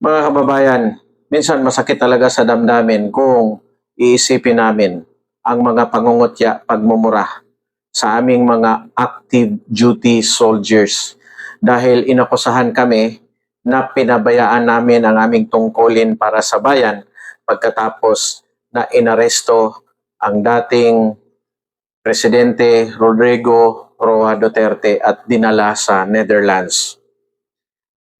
Mga kababayan, minsan masakit talaga sa damdamin kung iisipin namin ang mga pangungutya, pagmumura sa aming mga active duty soldiers dahil inakusahan kami na pinabayaan namin ang aming tungkulin para sa bayan pagkatapos na inaresto ang dating Presidente Rodrigo Roa Duterte at dinala sa Netherlands.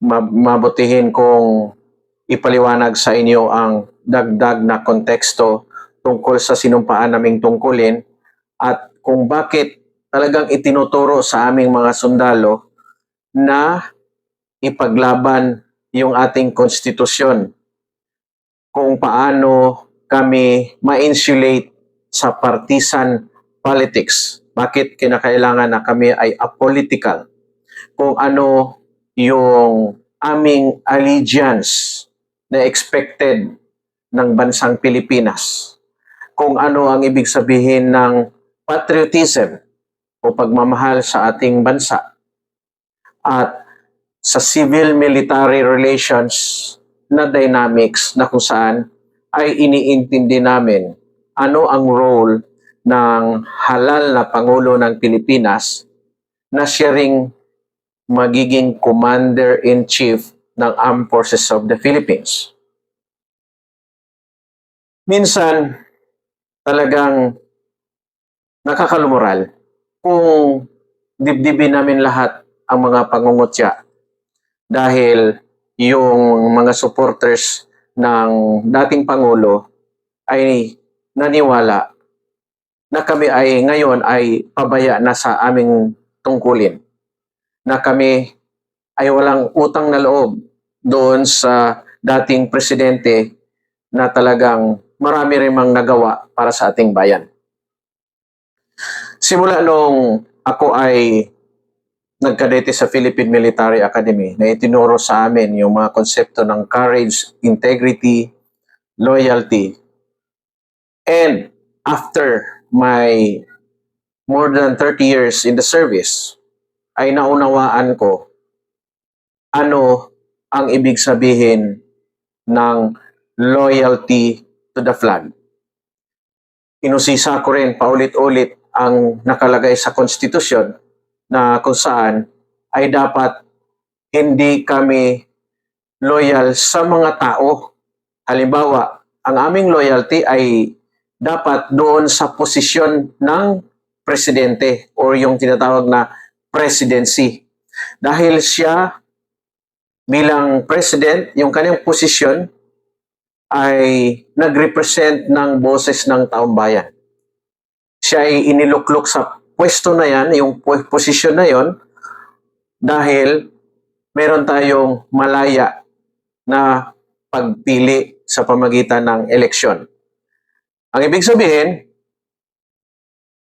Ma- mabutihin kong ipaliwanag sa inyo ang dagdag na konteksto tungkol sa sinumpaan naming tungkulin at kung bakit talagang itinuturo sa aming mga sundalo na ipaglaban yung ating konstitusyon kung paano kami ma-insulate sa partisan politics. Bakit kinakailangan na kami ay apolitical? Kung ano yung aming allegiance na expected ng bansang Pilipinas. Kung ano ang ibig sabihin ng patriotism o pagmamahal sa ating bansa. At sa civil-military relations na dynamics na kung saan ay iniintindi namin ano ang role ng halal na Pangulo ng Pilipinas na siya ring magiging Commander-in-Chief ng Armed Forces of the Philippines. Minsan, talagang nakakalumural kung dibdibin namin lahat ang mga pangungutya dahil yung mga supporters ng dating Pangulo ay naniwala na kami ay ngayon ay pabaya na sa aming tungkulin. Na kami ay walang utang na loob doon sa dating presidente na talagang marami rin mang nagawa para sa ating bayan. Simula nung ako ay nagkadete sa Philippine Military Academy na itinuro sa amin yung mga konsepto ng courage, integrity, loyalty. And after my more than 30 years in the service, ay naunawaan ko ano ang ibig sabihin ng loyalty to the flag. Inusisa ko rin paulit-ulit ang nakalagay sa konstitusyon na kung saan ay dapat hindi kami loyal sa mga tao. Halimbawa, ang aming loyalty ay dapat doon sa posisyon ng presidente or yung tinatawag na presidency. Dahil siya bilang president, yung kanyang posisyon ay nag-represent ng boses ng taong bayan. Siya ay iniluklok sa pwesto na yan, yung po- posisyon na yon dahil meron tayong malaya na pagpili sa pamagitan ng eleksyon. Ang ibig sabihin,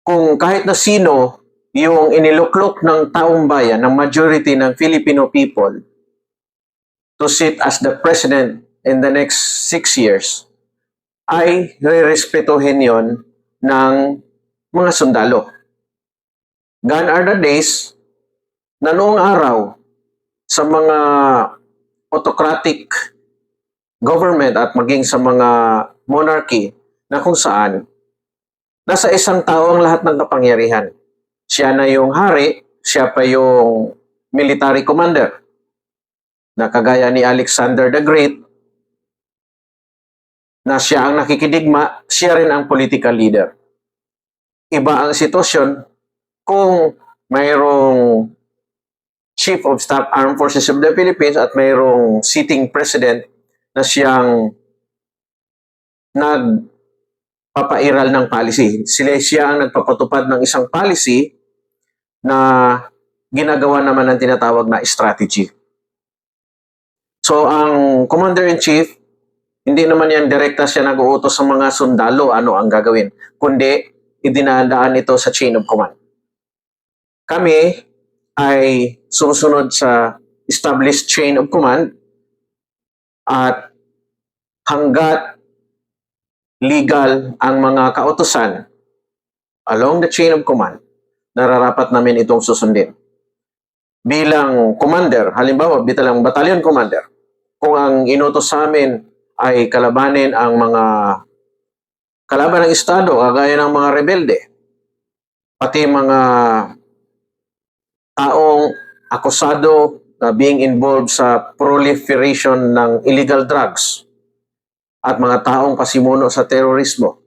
kung kahit na sino yung iniluklok ng taong bayan, ng majority ng Filipino people, to sit as the president in the next six years, ay re-respetuhin yon ng mga sundalo. Gone are the days na noong araw sa mga autocratic government at maging sa mga monarchy na kung saan nasa isang tao ang lahat ng kapangyarihan. Siya na yung hari, siya pa yung military commander na kagaya ni Alexander the Great na siya ang nakikidigma, siya rin ang political leader. Iba ang sitwasyon kung mayroong Chief of Staff Armed Forces of the Philippines at mayroong sitting president na siyang nagpapairal ng policy. Sila siya ang nagpapatupad ng isang policy na ginagawa naman ng tinatawag na strategy. So ang Commander-in-Chief, hindi naman yan direkta siya nag-uutos sa mga sundalo ano ang gagawin, kundi idinadaan ito sa chain of command. Kami ay sumusunod sa established chain of command at hanggat legal ang mga kautosan along the chain of command, nararapat namin itong susundin. Bilang commander, halimbawa, bitalang battalion commander, kung ang inutos sa amin ay kalabanin ang mga kalaban ng Estado, kagaya ng mga rebelde, pati mga taong akusado na being involved sa proliferation ng illegal drugs at mga taong pasimuno sa terorismo.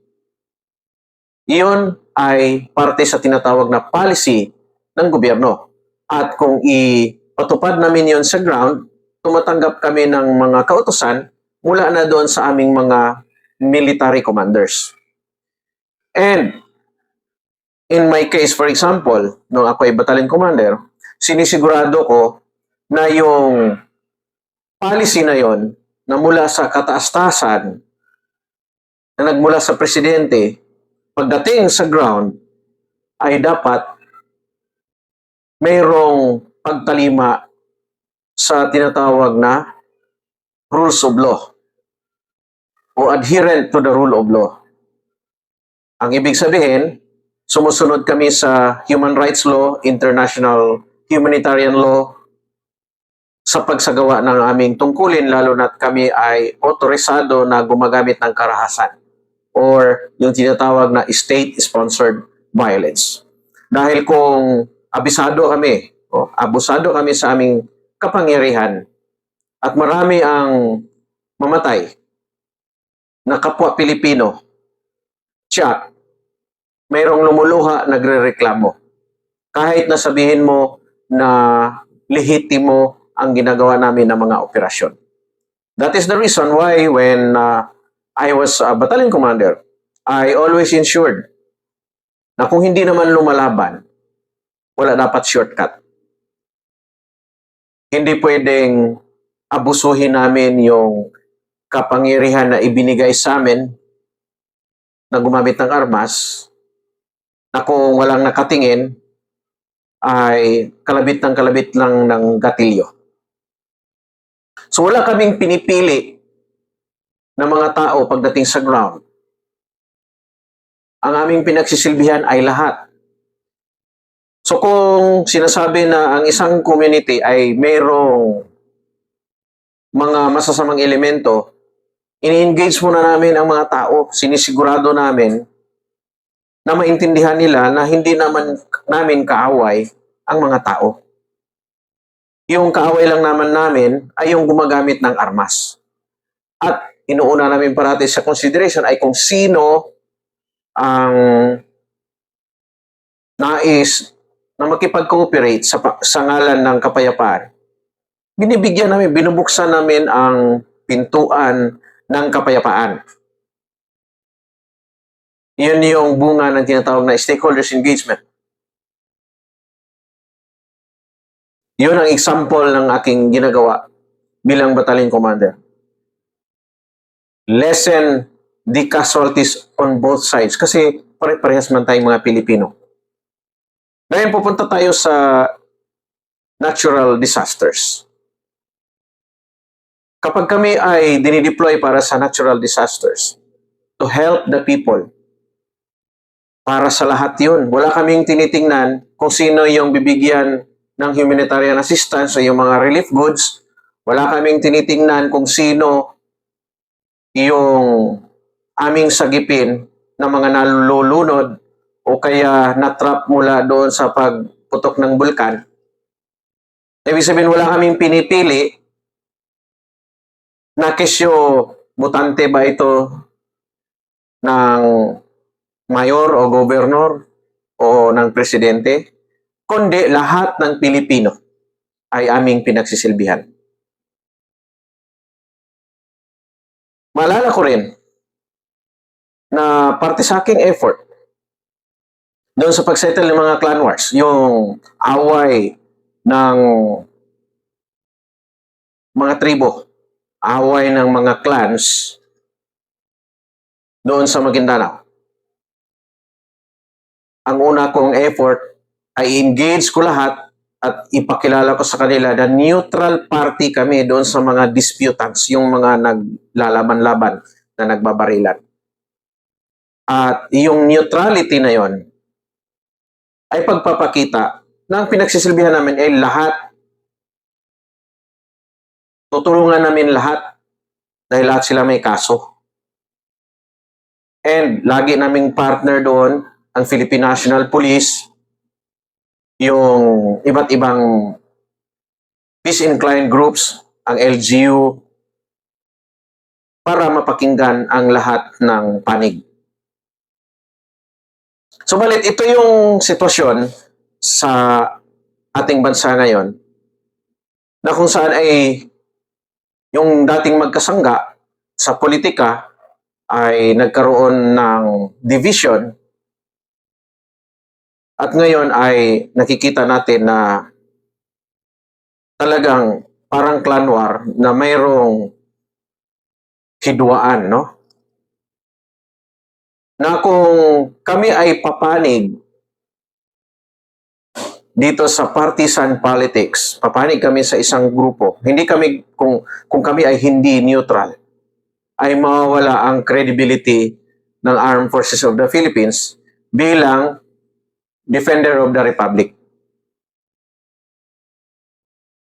Iyon ay parte sa tinatawag na policy ng gobyerno. At kung ipatupad namin yon sa ground, tumatanggap kami ng mga kautosan mula na doon sa aming mga military commanders. And in my case, for example, nung ako ay battalion commander, sinisigurado ko na yung policy na yon na mula sa kataas-taasan na nagmula sa presidente, pagdating sa ground, ay dapat mayroong pagtalima sa tinatawag na rules of law o adherent to the rule of law. Ang ibig sabihin, sumusunod kami sa human rights law, international humanitarian law, sa pagsagawa ng aming tungkulin lalo na't kami ay otorisado na gumagamit ng karahasan or yung tinatawag na state-sponsored violence. Dahil kung abisado kami, o abusado kami sa aming kapangyarihan at marami ang mamatay na kapwa Pilipino, tiyak, mayroong lumuluha nagrereklamo. Kahit na sabihin mo na lehitimo ang ginagawa namin ng mga operasyon. That is the reason why when uh, I was a battalion commander, I always ensured na kung hindi naman lumalaban, wala dapat shortcut. Hindi pwedeng abusuhin namin yung kapangyarihan na ibinigay sa amin na gumamit ng armas na kung walang nakatingin ay kalabit ng kalabit lang ng gatilyo. So wala kaming pinipili ng mga tao pagdating sa ground. Ang aming pinagsisilbihan ay lahat. So kung sinasabi na ang isang community ay mayroong mga masasamang elemento, ini-engage muna namin ang mga tao. Sinisigurado namin na maintindihan nila na hindi naman namin kaaway ang mga tao yung kaaway lang naman namin ay yung gumagamit ng armas. At inuuna namin parati sa consideration ay kung sino ang nais na makipag-cooperate sa, sa ngalan ng kapayapaan. Binibigyan namin, binubuksan namin ang pintuan ng kapayapaan. Yun yung bunga ng tinatawag na stakeholders engagement. Yun ang example ng aking ginagawa bilang battalion commander. Lessen the casualties on both sides kasi pare-parehas man tayong mga Pilipino. Ngayon pupunta tayo sa natural disasters. Kapag kami ay dinideploy para sa natural disasters, to help the people, para sa lahat yun. Wala kaming tinitingnan kung sino yung bibigyan ng humanitarian assistance o yung mga relief goods. Wala kaming tinitingnan kung sino yung aming sagipin ng mga nalulunod o kaya natrap mula doon sa pagputok ng bulkan. Ibig sabihin, wala kaming pinipili na kesyo mutante ba ito ng mayor o gobernador o ng presidente, kundi lahat ng Pilipino ay aming pinagsisilbihan. Maalala ko rin na parte sa aking effort doon sa pagsettle ng mga clan wars, yung away ng mga tribo, away ng mga clans doon sa Maguindanao. Ang una kong effort ay engage ko lahat at ipakilala ko sa kanila na neutral party kami doon sa mga disputants, yung mga naglalaban-laban na nagbabarilan. At yung neutrality na yon ay pagpapakita na ang pinagsisilbihan namin ay lahat tutulungan namin lahat dahil lahat sila may kaso. And lagi naming partner doon ang Philippine National Police, yung iba't ibang peace inclined groups, ang LGU, para mapakinggan ang lahat ng panig. Subalit ito yung sitwasyon sa ating bansa ngayon na kung saan ay yung dating magkasangga sa politika ay nagkaroon ng division at ngayon ay nakikita natin na talagang parang clan war na mayroong hidwaan, no? Na kung kami ay papanig dito sa partisan politics, papanig kami sa isang grupo, hindi kami, kung, kung kami ay hindi neutral, ay mawawala ang credibility ng Armed Forces of the Philippines bilang defender of the Republic.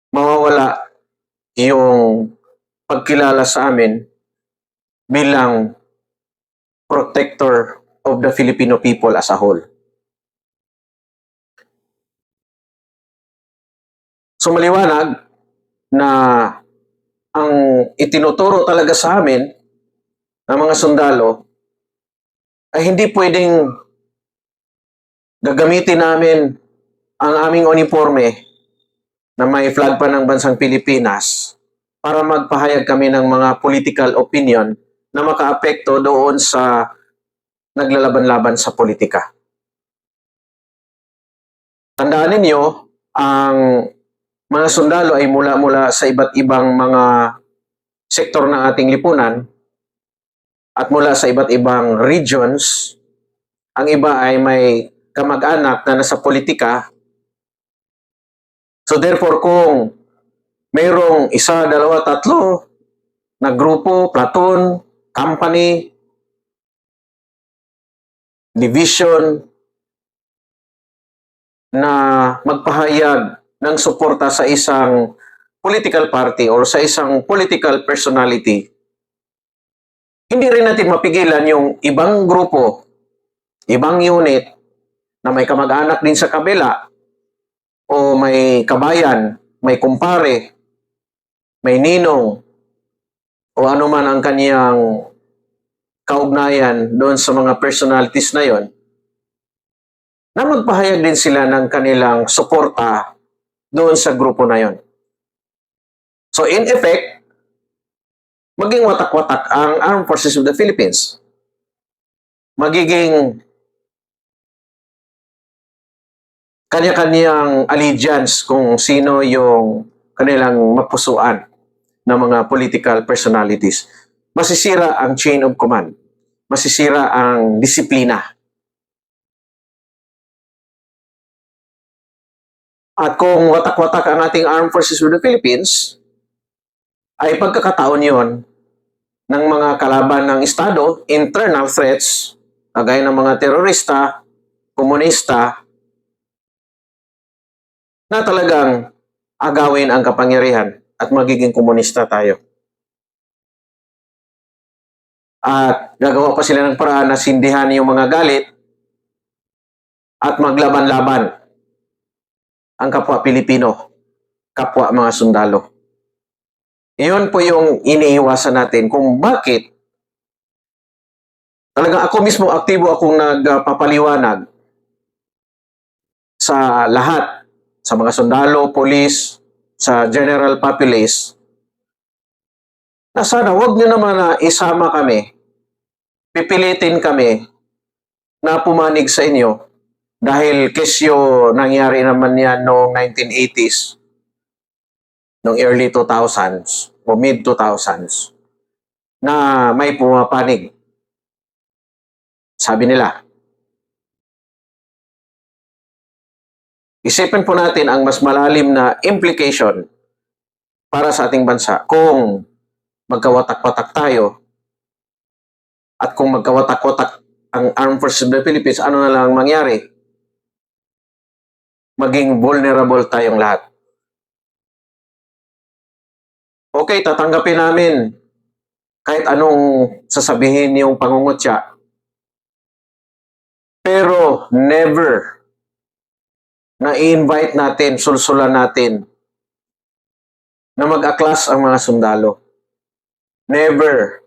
Mawawala yung pagkilala sa amin bilang protector of the Filipino people as a whole. So maliwanag na ang itinuturo talaga sa amin ng mga sundalo ay hindi pwedeng gagamitin namin ang aming uniforme na may flag pa ng bansang Pilipinas para magpahayag kami ng mga political opinion na makaapekto doon sa naglalaban-laban sa politika. Tandaan ninyo, ang mga sundalo ay mula-mula sa iba't ibang mga sektor ng ating lipunan at mula sa iba't ibang regions. Ang iba ay may kamag-anak na nasa politika. So therefore, kung mayroong isa, dalawa, tatlo na grupo, platoon, company, division na magpahayag ng suporta sa isang political party or sa isang political personality, hindi rin natin mapigilan yung ibang grupo, ibang unit na may kamag-anak din sa kabila o may kabayan, may kumpare, may ninong, o ano man ang kaniyang kaugnayan doon sa mga personalities na yon, na magpahayag din sila ng kanilang suporta doon sa grupo na yon. So in effect, maging watak-watak ang Armed Forces of the Philippines. Magiging kanya-kanyang allegiance kung sino yung kanilang mapusuan ng mga political personalities. Masisira ang chain of command. Masisira ang disiplina. At kung watak-watak ang ating Armed Forces of the Philippines, ay pagkakataon yon ng mga kalaban ng Estado, internal threats, kagaya ng mga terorista, komunista, na talagang agawin ang kapangyarihan at magiging komunista tayo. At gagawa pa sila ng paraan na sindihan yung mga galit at maglaban-laban ang kapwa Pilipino, kapwa mga sundalo. Iyon po yung iniiwasan natin kung bakit talagang ako mismo aktibo akong nagpapaliwanag sa lahat, sa mga sundalo, polis, sa general populace, na sana wag nyo naman na isama kami, pipilitin kami na pumanig sa inyo. Dahil kesyo nangyari naman yan noong 1980s, noong early 2000s o mid 2000s, na may pumapanig. Sabi nila, isipin po natin ang mas malalim na implication para sa ating bansa kung magkawatak-watak tayo at kung magkawatak-watak ang Armed Forces of the Philippines, ano na lang mangyari? Maging vulnerable tayong lahat. okay, tatanggapin namin kahit anong sasabihin yung pangungutya. Pero never na i-invite natin, sulsulan natin na mag-aklas ang mga sundalo. Never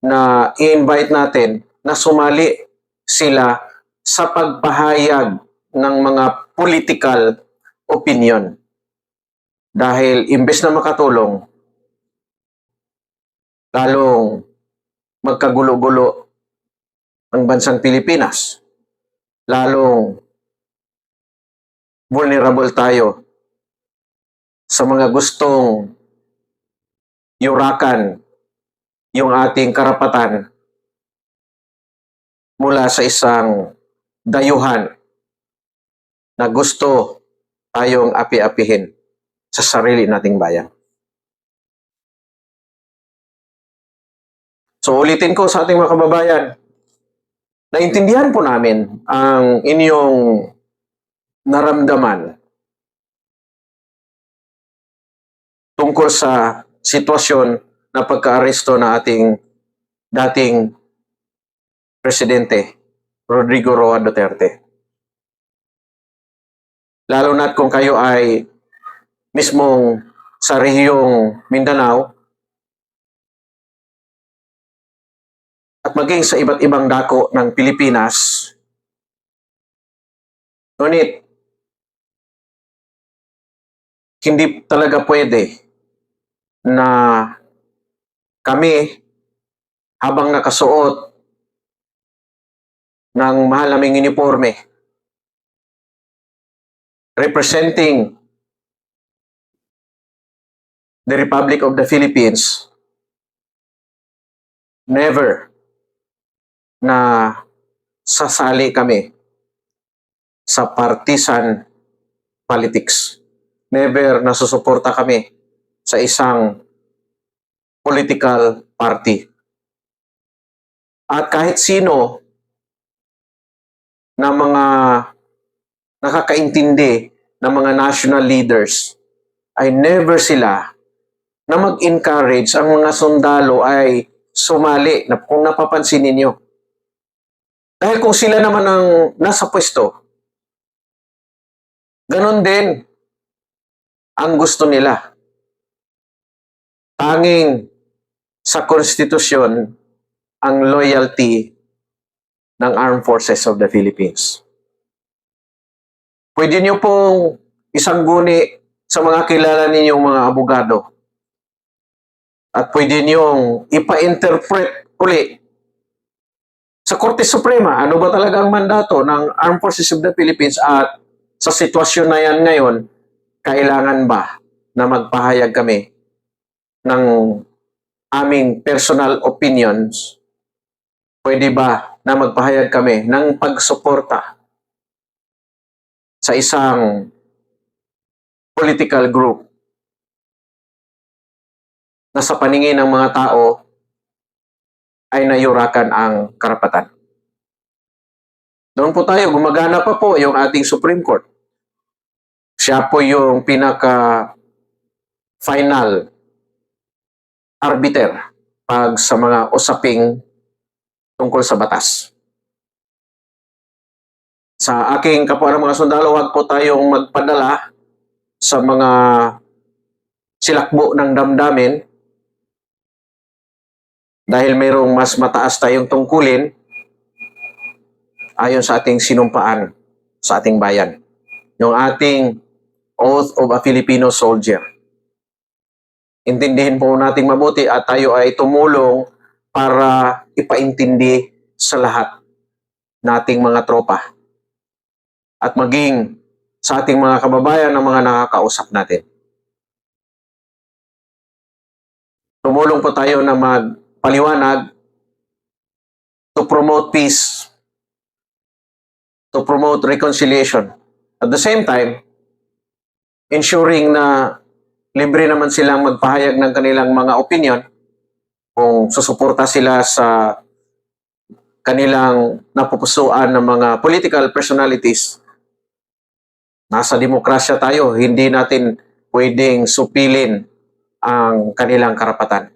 na i-invite natin na sumali sila sa pagpahayag ng mga political opinion. Dahil imbes na makatulong, lalong magkagulo-gulo ang bansang Pilipinas. Lalong vulnerable tayo sa mga gustong yurakan yung ating karapatan mula sa isang dayuhan na gusto tayong api-apihin sa sarili nating bayan. So ulitin ko sa ating mga kababayan, naintindihan po namin ang inyong naramdaman tungkol sa sitwasyon na pagka-aresto na ating dating presidente Rodrigo Roa Duterte. Lalo na't kung kayo ay mismong sa rehiyong Mindanao at maging sa iba't ibang dako ng Pilipinas. Ngunit, hindi talaga pwede na kami habang nakasuot ng mahalaming uniforme representing the Republic of the Philippines never na sasali kami sa partisan politics. Never na susuporta kami sa isang political party. At kahit sino na mga nakakaintindi ng mga national leaders ay never sila na mag-encourage ang mga sundalo ay sumali na kung napapansin ninyo. Dahil kung sila naman ang nasa pwesto, ganon din ang gusto nila. Tanging sa konstitusyon ang loyalty ng Armed Forces of the Philippines. Pwede niyo pong isang guni sa mga kilala ninyong mga abogado. At pwede niyong ipa-interpret uli sa Korte Suprema, ano ba talaga ang mandato ng Armed Forces of the Philippines at sa sitwasyon na yan ngayon, kailangan ba na magpahayag kami ng aming personal opinions? Pwede ba na magpahayag kami ng pagsuporta sa isang political group na sa paningin ng mga tao ay nayurakan ang karapatan. Doon po tayo, gumagana pa po yung ating Supreme Court. Siya po yung pinaka final arbiter pag sa mga usaping tungkol sa batas. Sa aking kapwa ng mga sundalo, huwag po tayong magpadala sa mga silakbo ng damdamin dahil mayroong mas mataas tayong tungkulin ayon sa ating sinumpaan sa ating bayan. Yung ating oath of a Filipino soldier. Intindihin po nating mabuti at tayo ay tumulong para ipaintindi sa lahat nating mga tropa at maging sa ating mga kababayan ng mga nakakausap natin. Tumulong po tayo na magpaliwanag to promote peace, to promote reconciliation. At the same time, ensuring na libre naman silang magpahayag ng kanilang mga opinion kung susuporta sila sa kanilang napupusuan ng mga political personalities Nasa demokrasya tayo, hindi natin pwedeng supilin ang kanilang karapatan.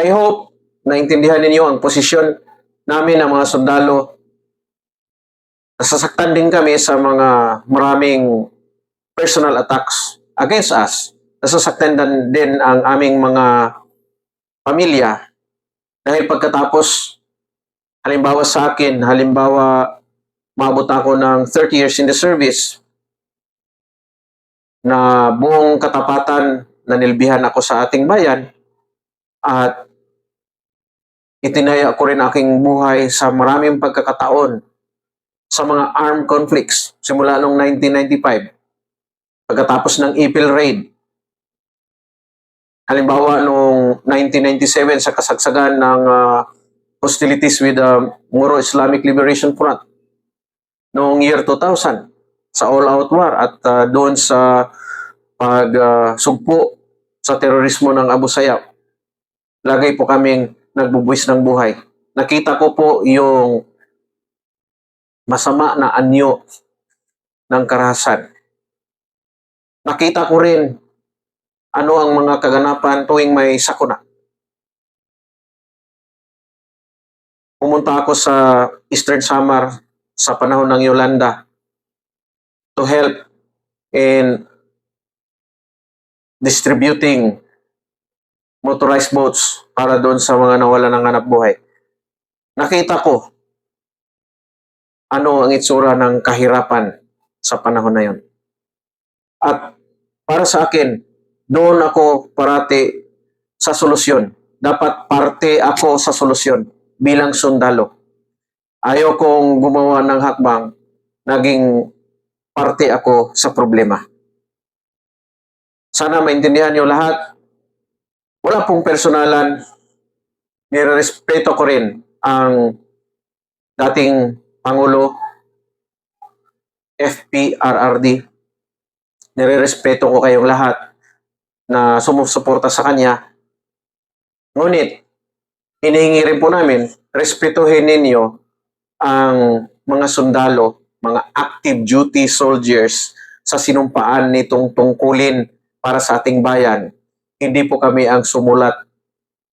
I hope naintindihan ninyo ang posisyon namin ng mga sundalo. Nasasaktan din kami sa mga maraming personal attacks against us. Nasasaktan din, ang aming mga pamilya dahil pagkatapos halimbawa sa akin, halimbawa maabot ako ng 30 years in the service na buong katapatan na nilbihan ako sa ating bayan at itinaya ko rin aking buhay sa maraming pagkakataon sa mga armed conflicts simula noong 1995 pagkatapos ng April Raid halimbawa noong 1997 sa kasagsagan ng ah, hostilities with the Moro Islamic Liberation Front noong year 2000 sa all-out war at ah, doon sa pagsugpo sa terorismo ng Abu Sayyaf. Lagay po kaming nagbubuwis ng buhay. Nakita ko po yung masama na anyo ng karahasan. Nakita ko rin ano ang mga kaganapan tuwing may sakuna. Pumunta ako sa Eastern Samar sa panahon ng Yolanda to help in distributing motorized boats para doon sa mga nawala ng hanap buhay. Nakita ko ano ang itsura ng kahirapan sa panahon na yon. At para sa akin, doon ako parati sa solusyon. Dapat parte ako sa solusyon bilang sundalo. Ayaw kong gumawa ng hakbang, naging parte ako sa problema. Sana maintindihan niyo lahat. Wala pong personalan. Nirerespeto ko rin ang dating Pangulo FPRRD. Nirerespeto ko kayong lahat na sumusuporta sa kanya. Ngunit, hinihingi rin po namin, respetuhin ninyo ang mga sundalo, mga active duty soldiers sa sinumpaan nitong tungkulin para sa ating bayan. Hindi po kami ang sumulat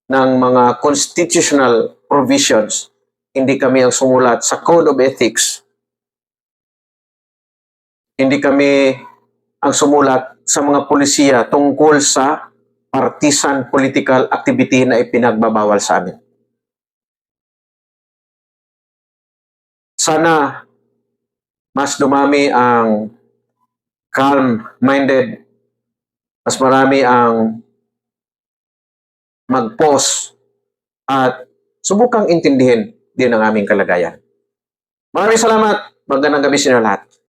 ng mga constitutional provisions. Hindi kami ang sumulat sa Code of Ethics. Hindi kami ang sumulat sa mga polisiya tungkol sa partisan political activity na ipinagbabawal sa amin. Sana mas dumami ang calm-minded, mas marami ang mag-pause at subukang intindihin din ang aming kalagayan. Maraming salamat. Magandang gabi sa inyo lahat.